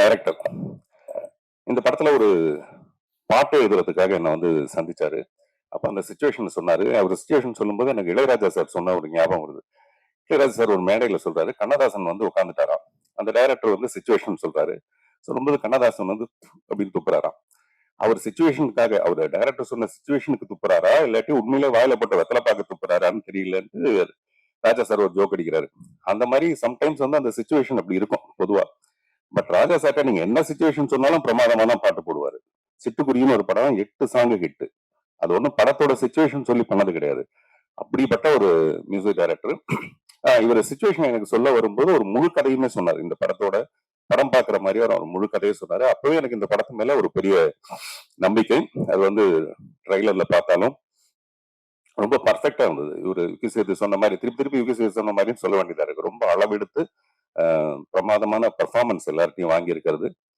Director இந்த படத்துல ஒரு பாட்டு எழுதுறதுக்காக என்ன வந்து சந்திச்சாரு. அப்ப அந்த சுச்சுவேஷன் சொன்னாரு. அவர் சுச்சுவேஷன் சொல்லும்போது எனக்கு இளையராஜா சார் சொன்ன ஒரு ஞாபகம் வருது. இளையராஜா சார் ஒரு மேடையில சொல்றாரு. கண்ணதாசன் வந்து உட்காந்துட்டாராம் அந்த டைரக்டர் வந்து சுச்சுவேஷன் சொல்றாரு. சொல்லும்போது கண்ணதாசன் வந்து அப்படின்னு துப்புறாராம். அவர் சுச்சுவேஷனுக்காக அவர் டைரக்டர் சொன்ன சுச்சுவேஷனுக்கு துப்புறாரா? இல்லாட்டி உண்மையிலே வாயில போட்ட வெத்தலை பார்க்க துப்புறாரான்னு தெரியலன்ட்டு ராஜா சார் ஒரு ஜோக் அடிக்கிறாரு. அந்த மாதிரி சம்டைம்ஸ் வந்து அந்த சுச்சுவேஷன் அப்படி இருக்கும் பொதுவாக பட் ராஜா சாட்டா நீங்க என்ன சுச்சுவேஷன் சொன்னாலும் பிரமாதமா தான் பாட்டு போடுவாரு. சிட்டுக்குருவின்னு ஒரு படம் எட்டு சாங்கு ஹிட்டு அது ஒன்றும் படத்தோட சுச்சுவேஷன் சொல்லி பண்ணது கிடையாது. அப்படிப்பட்ட ஒரு மியூசிக் டைரக்டர் இவர் சுச்சுவேஷன் எனக்கு சொல்ல வரும்போது ஒரு முழு கதையுமே சொன்னார். இந்த படத்தோட படம் பார்க்குற மாதிரி அவர் முழு கதையை சொன்னாரு. அப்பவே எனக்கு இந்த படத்து மேல ஒரு பெரிய நம்பிக்கை. அது வந்து ட்ரைலர்ல பார்த்தாலும் ரொம்ப பர்ஃபெக்டா இருந்தது. இவர் யுகி சேது சொன்ன மாதிரி திருப்பி திருப்பி யுகி சேது சொன்ன மாதிரி சொல்ல வேண்டியதா இருக்கு. ரொம்ப அளவெடுத்து பிரமாதமான பர்ஃபார்மன்ஸ் எல்லார்ட்டையும் வாங்கியிருக்கிறது.